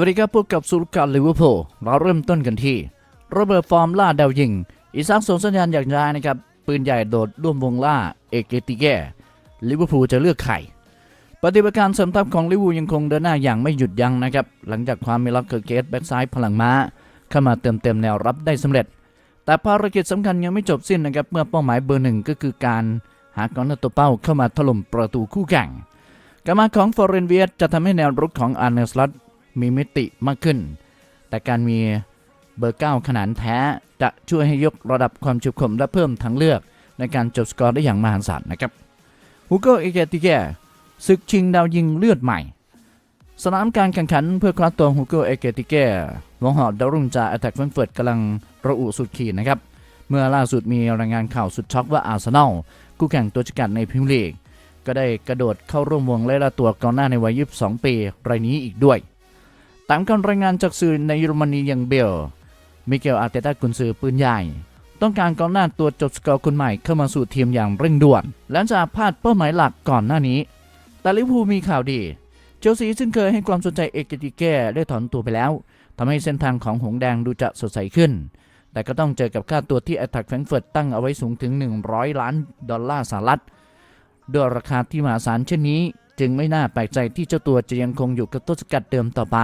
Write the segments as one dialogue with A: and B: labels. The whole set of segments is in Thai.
A: วัสดีครับพบกับสุรการลิเวอร์พูลเราเริ่มต้นกันที่โรเบิดฟอร์มล่าดาวยิง อีซักส่งสัญญาณอยากย้ายนะครับ ปืนใหญ่โดดร่วมวงล่าเอเกติแกลิเวอร์พูลจะเลือกใครปฏิบัติการเสริมทัพของลิเวอร์พูลยังคงเดินหน้าอย่างไม่หยุดยั้งนะครับ หลังจากความมีล็อกเกอร์เกตแบ็กซ้ายพลังม้า เข้ามาเติมเต็มแนวรับได้สำเร็จ แต่ภารกิจสำคัญยังไม่จบสิ้นนะครับเมื่อเป้าหมายเบอร์หนึ่งก็คือการหากองหน้าตัวเป้าเข้ามาถล่มประตูคู่แข่งการมาของฟอร์เรนเวียสจะทำให้แนวรุกของอาร์เนสลัต มีมิติมากขึ้น แต่การมีเบอร์ 9 ขนาดแท้จะช่วยให้ยกระดับความฉุกคมและเพิ่มทางเลือกในการจบสกอร์ได้อย่างมหาศาลนะครับฮูโกเอเกติแกศึกชิงดาวยิงเลือดใหม่ สนามการแข่งขันเพื่อคว้าตัวฮูโกเอเกติแกวงหอดดารุ่งจากแอตแทกเฟนเฟิร์ตกำลังระอุสุดขีดนะครับ เมื่อล่าสุดมีรายงานข่าวสุดช็อกว่าอาร์เซนอลคู่แข่งตัวจกัดในพรีเมียร์ลีกก็ได้กระโดดเข้าร่วมวงเล่นละตัวกองหน้าในวัย 22 ปีรายนี้อีกด้วย ตามการรายงานจากสื่อในเยอรมนีอย่างเบล มิเกลอาร์เตต้ากุนซือปืนใหญ่ ต้องการกองหน้าตัวจบสกอร์คนใหม่เข้ามาสู่ทีมอย่างเร่งด่วน หลังจากพลาดเป้าหมายหลักก่อนหน้านี้ แต่ลิเวอร์พูลมีข่าวดี เชลซีซึ่งเคยให้ความสนใจเอกติแก้ได้ถอนตัวไปแล้วทำให้เส้นทางของหงแดงดูจะสดใสขึ้น แต่ก็ต้องเจอกับค่าตัวที่แอตแทกแฟรงเฟิร์ตตั้งเอาไว้สูงถึง 100 ล้านดอลลาร์สหรัฐด้วยราคาที่มหาศาลเช่นนี้ จึงไม่น่าแปลกใจที่เจ้าตัวจะยังคงอยู่กับต้นสกัดเดิมต่อไป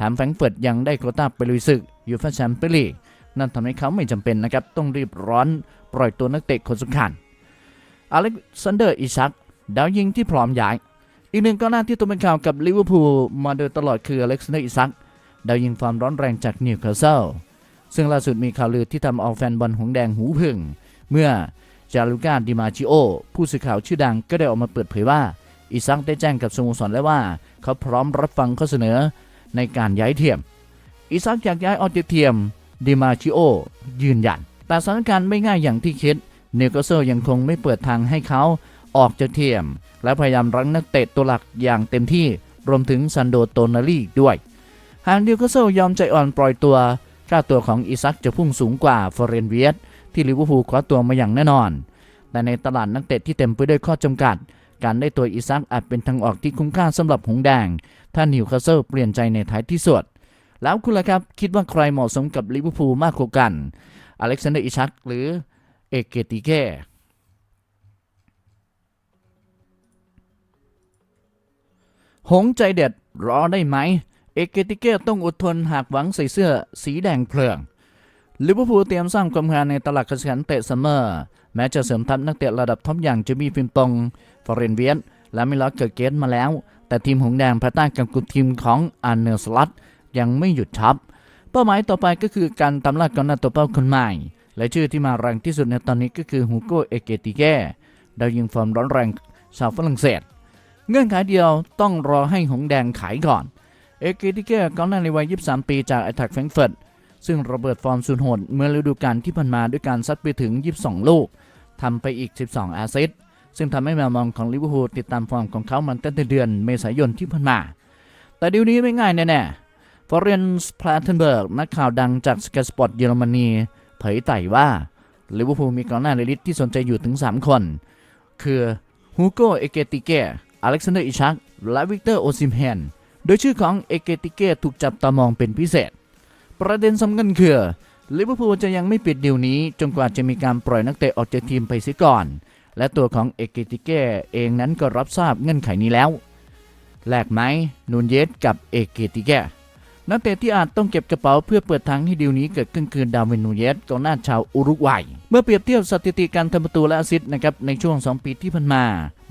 A: แถมแฟรงเฟิร์ตยังได้โควต้าไปลุยศึกยูฟ่าแชมเปี้ยนลีกนั่นทำให้เขาไม่จำเป็นนะครับ ต้องรีบร้อนปล่อยตัวนักเตะคนสำคัญอเล็กซานเดอร์อิซักดาวยิงที่พร้อมย้าย อีกหนึ่งกองหน้าที่ตัวเป็นข่าวกับลิเวอร์พูลมาโดยตลอดคืออเล็กซานเดอร์อิซักดาวยิงฟอร์มร้อนแรงจากนิวคาสเซิลซึ่งล่าสุดมีข่าวลือที่ทำเอาแฟนบอลหงแดงหูผึ่ง เมื่อจารุก้าดิมาจิโอ ผู้สื่อข่าวชื่อดังก็ได้ออกมาเปิดเผยว่า อิซักได้แจ้งกับสโมสรแล้วว่า เขาพร้อมรับฟังข้อเสนอ ในการย้ายเทียม อิซักอยากย้ายออกจากเทียมดิมาชิโอยืนยัน แต่สถานการณ์ไม่ง่ายอย่างที่คิดเนิวคาสเซิลยังคงไม่เปิดทางให้เขาออกจากเทียม และพยายามรั้งนักเตะตัวหลักอย่างเต็มที่รวมถึงซันโดโตนาลีด้วย หากเนิวคาสเซิลยอมใจอ่อนปล่อยตัวค่าตัวของอิซักจะพุ่งสูงกว่าฟอร์เรนเวียสที่ลิเวอร์พูลคว้าตัวมาอย่างแน่นอน แต่ในตลาดนักเตะที่เต็มไปด้วยข้อจำกัด การได้ตัวอิซักอาจเป็นทางออกที่คุ้มค่าสำหรับหงแดง ถ้านิวคาสเซิลเปลี่ยนใจในท้ายที่สุด แล้วคุณล่ะครับ คิดว่าใครเหมาะสมกับลิเวอร์พูลมากกว่ากัน อเล็กซานเดอร์อิซักหรือเอกเกติเก้หงใจเด็ดรอได้ไหม เอกเกติเก้ต้องอดทนหากหวังใส่เสื้อสีแดงเพลิง ลิเวอร์พูลเตรียมสร้างความงานในตลาดกระแสนเตะซัมเมอร์ แม้จะเสริมทัพนักเตะระดับท็อปอย่างเจมี่ฟิมปงฟอร์เรนเวียนและมิลอสเกิร์เกตมาแล้ว แต่ทีมหงแดงภายใต้การกุมทีมของอันเนอร์สลัตยังไม่หยุดชับ เป้าหมายต่อไปก็คือการตามล่ากองหน้าตัวเป้าคนใหม่ และชื่อที่มาแรงที่สุดในตอนนี้ก็คือฮูโกเอเกติเก้ดาวยิงฟอร์มร้อนแรงชาวฝรั่งเศส เงื่อนไขเดียวต้องรอให้หงแดงขายก่อน เอเกติเก้กองหน้าในวัย 23 ปีจากแอตแทกแฟรงเฟิร์ต ซึ่งระเบิดฟอร์มสุดโหดเมื่อฤดูกาลที่ผ่านมาด้วยการซัดไปถึง 22 ลูกทำไปอีก 12 แอสซิสต์ซึ่งทำให้แมวมองของลิเวอร์พูลติดตามฟอร์มของเขามันตั้งแต่เดือนเมษายนที่ผ่านมา แต่ดีลนี้ไม่ง่ายแน่ๆฟอร์เรนส์พลาเทนเบิร์กนักข่าวดังจากสกายสปอร์ตเยอรมนีเผยไต่ว่าลิเวอร์พูลมีกองหน้าในลิสต์ที่สนใจอยู่ถึง 3 คน คือฮูโกเอเกติเกอเล็กซานเดอร์อิชักและวิกเตอร์โอซิมเฮนโดยชื่อของเอเกติเกถูกจับตามองเป็นพิเศษ ประเด็นสำคัญคือลิเวอร์พูลจะยังไม่ปิดดีลนี้ จนกว่าจะมีการปล่อยนักเตะออกจากทีมไปเสียก่อน และตัวของเอเกติเก้เองนั้นก็รับทราบเงื่อนไขนี้แล้วแลกไหมนูนเยสกับเอเกติเก้นักเตะที่อาจต้องเก็บกระเป๋าเพื่อเปิดทางให้ดีลนี้เกิดขึ้นคือดาวินนูนเยสกองหน้าชาวอุรุกวัย เมื่อเปรียบเทียบสถิติการทำประตูและอสซิสต์นะครับในช่วง 2 ปีที่ผ่านมา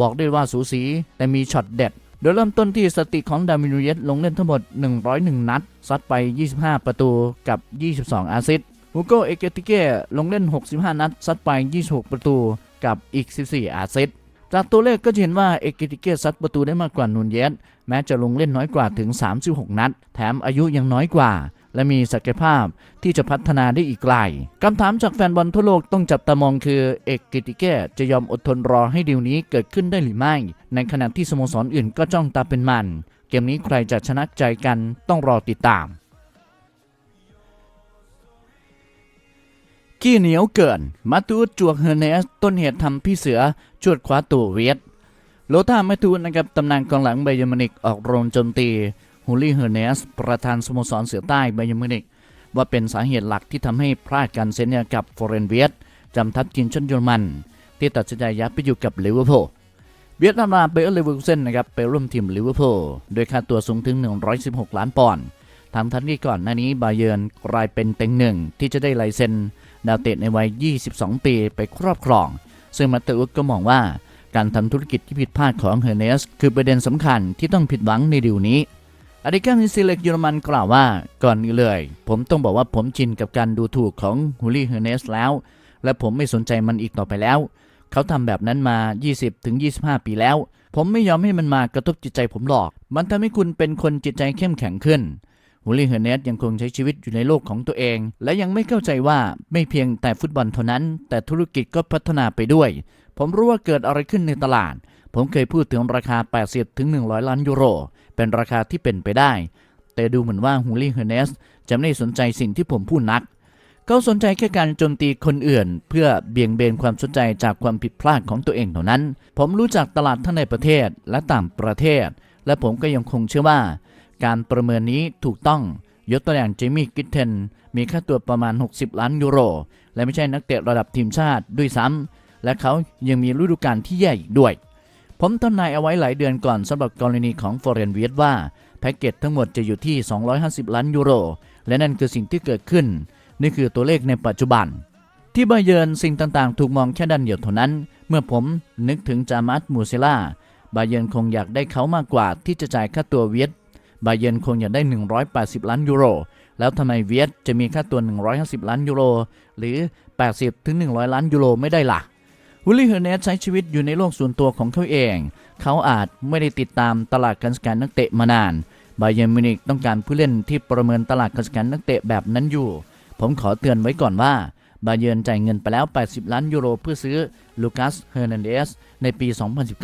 A: บอกได้ว่าสูสีแต่มีช็อตเด็ด โดยเริ่มต้นที่สติของดาวินนูเยสลงเล่นทั้งหมด 101 นัด ซัดไป 25 ประตูกับ 22 อาซิสต์ฮูโกเอเกติเก้ลงเล่น 65 นัด ซัดไป 26 ประตูกับอีก 14 อาซิสต์จากตัวเลขก็จะเห็นว่าเอเกติเก้ซัดประตูได้มากกว่านูนเยสแม้จะลงเล่นน้อยกว่าถึง 36 นัด แถมอายุยังน้อยกว่า และมีศักยภาพที่จะพัฒนาได้อีกไกลคำถามจากแฟนบอลทั่วโลกต้องจับตามองคือเอกกิติเก้จะยอมอดทนรอให้ดีลนี้เกิดขึ้นได้หรือไม่ ในขณะที่สโมสรอื่นก็จ้องตาเป็นมัน เกมนี้ใครจะชนะใจกันต้องรอติดตามขี้เหนียวเกิน มาตูดจวกเฮเนส ต้นเหตุทำพี่เสือชวดคว้าตัวเวียดโลธาแมทูนนะครับตำนานกองหลังไบยอร์มนิกออกโรงโจมตี ฮูลี่เฮอร์เนสประธานสโมสรเสือใต้ไบยมินิกว่าเป็นสาเหตุหลักที่ทำให้พลาดการเซ็นสัญญากับฟอเรนเวียตจำทัพทีมชนเยอรมัน ที่ตัดสินใจย้ายไปอยู่กับลิเวอร์พูลเวียดนามเบอร์เลเวอร์เซนนะครับไปร่วมทีมลิเวอร์พูลโดยค่าตัวสูงถึง 116 ล้านปอนด์ทั้งทั้งที่ก่อนหน้านี้บาเยิร์นกลายเป็นเต็งหนึ่งที่จะได้ลายเซ็นดาวเตะในวัย 22 ปีไปครอบครอง ซึ่งมาเตอุสก็มองว่าการทำธุรกิจที่ผิดพลาดของเฮอร์เนส คือประเด็นสำคัญที่ต้องผิดหวังในดีลนี้ อดีตแกมินซีเล็กเยอรมันกล่าวว่าก่อนนี้เลย ผมต้องบอกว่าผมชินกับการดูถูกของฮูลี่เฮเนสแล้ว และผมไม่สนใจมันอีกต่อไปแล้ว เขาทำแบบนั้นมา 20-25 ปีแล้ว ผมไม่ยอมให้มันมากระทบจิตใจผมหรอก มันทำให้คุณเป็นคนจิตใจเข้มแข็งขึ้นฮูลี่เฮเนสยังคงใช้ชีวิตอยู่ในโลกของตัวเอง และยังไม่เข้าใจว่าไม่เพียงแต่ฟุตบอลเท่านั้น แต่ธุรกิจก็พัฒนาไปด้วย ผมรู้ว่าเกิดอะไรขึ้นในตลาด ผมเคยพูดถึงราคา 80 ถึง 100 ล้านยูโร เป็นราคาที่เป็นไปได้ แต่ดูเหมือนว่าฮูลี่เฮเนสจะไม่สนใจสิ่งที่ผมพูดนัก เขาสนใจแค่การโจมตีคนอื่น เพื่อเบี่ยงเบนความสนใจจากความผิดพลาดของตัวเองเท่านั้น ผมรู้จักตลาดทั้งในประเทศและต่างประเทศ และผมก็ยังคงเชื่อว่า การประเมินนี้ถูกต้อง ยกตัวอย่างเจมี่กิทเทนมีค่าตัวประมาณ 60 ล้านยูโร และไม่ใช่นักเตะระดับทีมชาติด้วยซ้ำและเขายังมีฤดูกาลที่แย่อีกด้วย ผมทำนายเอาไว้หลายเดือนก่อนสำหรับกรณีของฟอร์เรนเวียตว่า แพ็กเกจทั้งหมดจะอยู่ที่ 250 ล้านยูโร และนั่นคือสิ่งที่เกิดขึ้น นี่คือตัวเลขในปัจจุบัน ที่บาเยินสิ่งต่างๆ ถูกมองแค่ด้านเดียวเท่านั้น เมื่อผมนึกถึงจามัสมูเซล่าบาเยินคงอยากได้เขามากกว่าที่จะจ่ายค่าตัวเวียตบาเยินคงอยากได้ 180 ล้านยูโร แล้วทำไมเวียตจะมีค่าตัว 150 ล้านยูโร หรือ 80ถึง100 ล้านยูโรไม่ได้ล่ะ วิลลี่เฮอร์เนสใช้ชีวิตอยู่ในโลกส่วนตัวของเขาเอง เขาอาจไม่ได้ติดตามตลาดการสแกนนักเตะมานานบาเยิร์นมิวนิกต้องการผู้เล่นที่ประเมินตลาดการสแกนนักเตะแบบนั้นอยู่ ผมขอเตือนไว้ก่อนว่าบาเยิร์นจ่ายเงินไปแล้ว 80 ล้านยูโรเพื่อซื้อลูคัสเฮอร์นันเดสในปี 2019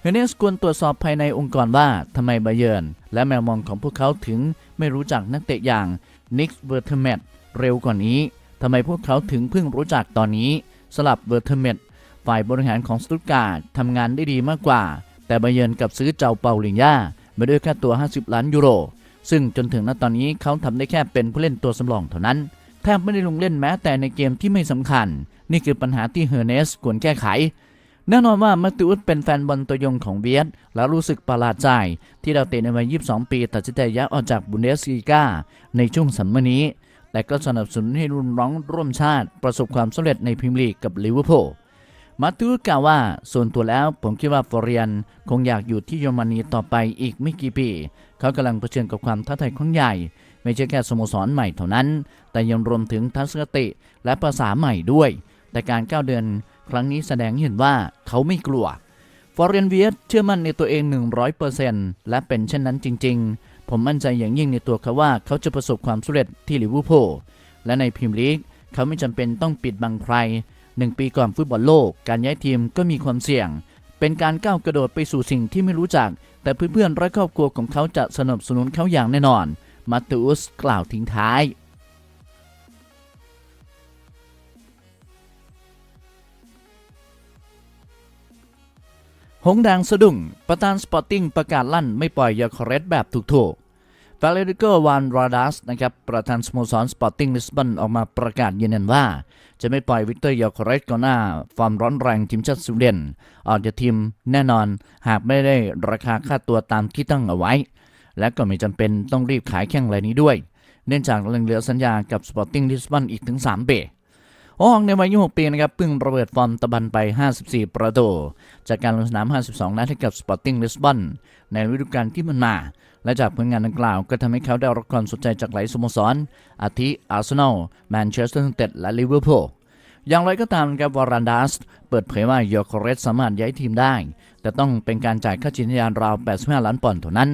A: เฮเนสควรตรวจสอบภายในองค์กรว่าทำไมบาเยิร์นและแมวมองของพวกเขาถึงไม่รู้จักนักเตะอย่างนิกส์เวอร์เทเมตเร็วกว่านี้ทำไมพวกเขาถึงเพิ่งรู้จักตอนนี้ สลับเวอร์เทเมตฝ่ายบริหารของสตุตการ์ดทำงานได้ดีมากกว่า แต่บาเยิร์นกับซื้อเจ้าเปาลิงยามาด้วยค่าตัว 50 ล้านยูโร ซึ่งจนถึงณตอนนี้เขาทำได้แค่เป็นผู้เล่นตัวสำรองเท่านั้นแทบไม่ได้ลงเล่นแม้แต่ในเกมที่ไม่สำคัญ นี่คือปัญหาที่เฮอร์เนสควรแก้ไขแน่นอนว่ามาติอุสเป็นแฟนบอลตัวยงของเวียดและรู้สึกประหลาดใจ ที่ดาวเตะในวัย 22 ปีตัดสินใจย้ายออกจากบุนเดสลีกาในช่วงสัมมนี้ แต่ก็สนับสนุนให้รุ่นน้องร่วมชาติประสบความสำเร็จในพรีเมียร์ลีกกับลิเวอร์พูลมาติอุสกล่าวว่า ส่วนตัวแล้วผมคิดว่าฟอร์เรียนคงอยากอยู่ที่เยอรมนีต่อไปอีกไม่กี่ปี เขากำลังเผชิญกับความท้าทายครั้งใหญ่ ไม่ใช่แค่สโมสรใหม่เท่านั้น แต่ยังรวมถึงทัศนคติและภาษาใหม่ด้วย แต่การก้าวเดินครั้งนี้แสดงเห็นว่าเขาไม่กลัวฟอร์เรนเวียตเชื่อมั่นในตัวเอง 100%และเป็นเช่นนั้นจริง ๆ ผมมั่นใจอย่างยิ่งในตัวเขาว่าเขาจะประสบความสำเร็จที่ลิเวอร์พูลและในพรีเมียร์ลีกเขาไม่จำเป็นต้องปิดบังใครหนึ่งปีก่อนฟุตบอลโลก การย้ายทีมก็มีความเสี่ยง เป็นการก้าวกระโดดไปสู่สิ่งที่ไม่รู้จัก แต่เพื่อนๆและครอบครัวของเขาจะสนับสนุนเขาอย่างแน่นอน มาติอุสกล่าวทิ้งท้ายหงส์แดงสะดุ้งประธานสปอร์ติ้งประกาศลั่นไม่ปล่อยยาคอเรสแบบถูกๆ ฟาเลริโกวานราดัสนะครับประธานสโมสรสปอร์ติ้งลิสบอนออกมาประกาศยืนยันว่า จะไม่ปล่อยวิกเตอร์ยอคอเรสก่อนหน้าฟอร์มร้อนแรงทีมชาติสวีเดนออกจากทีมแน่นอนหากไม่ได้ราคาค่าตัวตามที่ตั้งเอาไว้ และก็ไม่จำเป็นต้องรีบขายแข่งรายนี้ด้วย เนื่องจากยังเหลือสัญญากับสปอร์ติ้งลิสบอนอีกถึง 3 เบ โอ้องในวัย 26 ปีนะครับเพิ่งระเบิดฟอร์มตะบันไป 54 ประตู จากการลงสนาม 52 นัดให้กับสปอร์ติ้งลิสบอนในฤดูกาลที่มันมา และจากผลงานดังกล่าวก็ทำให้เขาได้รับความสนใจจากหลายสโมสร อาทิอาร์เซนอลแมนเชสเตอร์ยูไนเต็ดและลิเวอร์พูลอย่างไรก็ตามครับวารันดัสเปิดเผยว่าโยโคเรสสามารถย้ายทีมได้ แต่ต้องเป็นการจ่ายค่าจินยานราว 85 ล้านปอนด์เท่านั้น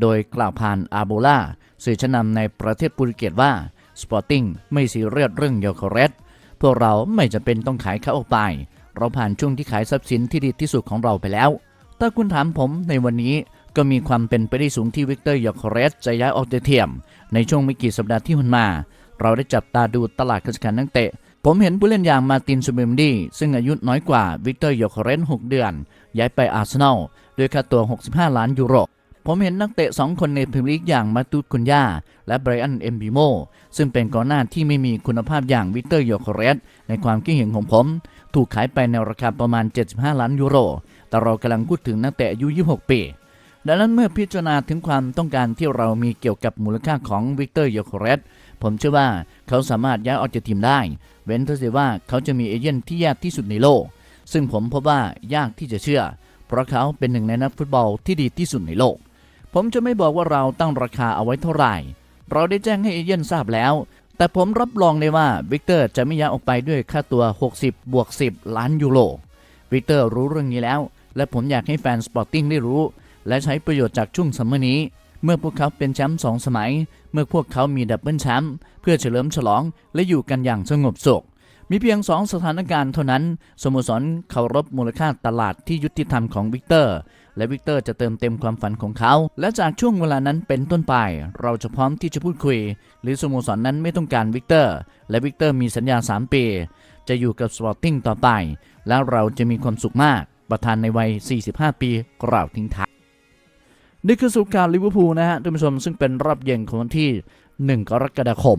A: โดยกล่าวผ่านอาโบลาสื่อชั้นนำในประเทศโปรตุเกสว่าสปอร์ติ้งไม่ซีเรียสเรื่องโยโคเรส พวกเราไม่จำเป็นต้องขายเขาออกไป เราผ่านช่วงที่ขายทรัพย์สินที่ดีที่สุดของเราไปแล้ว ถ้าคุณถามผมในวันนี้ก็มีความเป็นไปได้สูงที่วิกเตอร์ยอคเรสจะย้ายออกจากทียม ในช่วงไม่กี่สัปดาห์ที่ผ่านมา เราได้จับตาดูตลาดการแข่งนักเตะ ผมเห็นผู้เล่นอย่างมาตินซูเบมดีซึ่งอายุน้อยกว่าวิกเตอร์ยอคเรส6เดือน ย้ายไปอาร์เซนอลด้วยค่าตัว 65 ล้านยูโร ผมเห็นนักเตะ 2 คนในพรีเมียร์ลีกอย่างมาตูดคุนยาและไบรอันเอมบิโมซึ่งเป็นกองหน้าที่ไม่มีคุณภาพอย่างวิกเตอร์โยโคเรสในความคิดเห็นของผม ถูกขายไปในราคาประมาณ 75 ล้านยูโร แต่เรากำลังพูดถึงนักเตะอายุ 26 ปีดังนั้นเมื่อพิจารณาถึงความต้องการที่เรามีเกี่ยวกับมูลค่าของวิกเตอร์โยโคเรสผมเชื่อว่าเขาสามารถย้ายออกจากทีมได้ เว้นแต่ว่าเขาจะมีเอเย่นที่ยากที่สุดในโลก ซึ่งผมพบว่ายากที่จะเชื่อ เพราะเขาเป็นหนึ่งในนักฟุตบอลที่ดีที่สุดในโลก ผมจะไม่บอกว่าเราตั้งราคาเอาไว้เท่าไหร่ เราได้แจ้งให้เอเย่นทราบแล้ว แต่ผมรับรองเลยว่าวิกเตอร์จะไม่ย้ายออกไปด้วยค่าตัว 60 บวก 10 ล้านยูโร วิกเตอร์รู้เรื่องนี้แล้ว และผมอยากให้แฟนสปอร์ติ้งได้รู้ และใช้ประโยชน์จากช่วงซัมเมอร์นี้ เมื่อพวกเขาเป็นแชมป์สองสมัย เมื่อพวกเขามีดับเบิลแชมป์เพื่อเฉลิมฉลองและอยู่กันอย่างสงบสุข มีเพียง 2 สถานการณ์เท่านั้น สโมสรเคารพมูลค่าตลาดที่ยุติธรรมของวิกเตอร์ และวิกเตอร์จะเติมเต็มความฝันของเขา และจากช่วงเวลานั้นเป็นต้นไป เราจะพร้อมที่จะพูดคุย หรือสโมสรนนั้นไม่ต้องการวิกเตอร์ และวิกเตอร์มีสัญญา 3 ปี จะอยู่กับสปอร์ติ้งต่อไป แล้วเราจะมีความสุขมาก ประธานในวัย 45 ปีกล่าวทิ้งท้ายนี่คือสรุปการลิเวอร์พูลนะฮะท่านผู้ชมซึ่งเป็นรอบเย็นของวันที่ 1 กรกฎาคม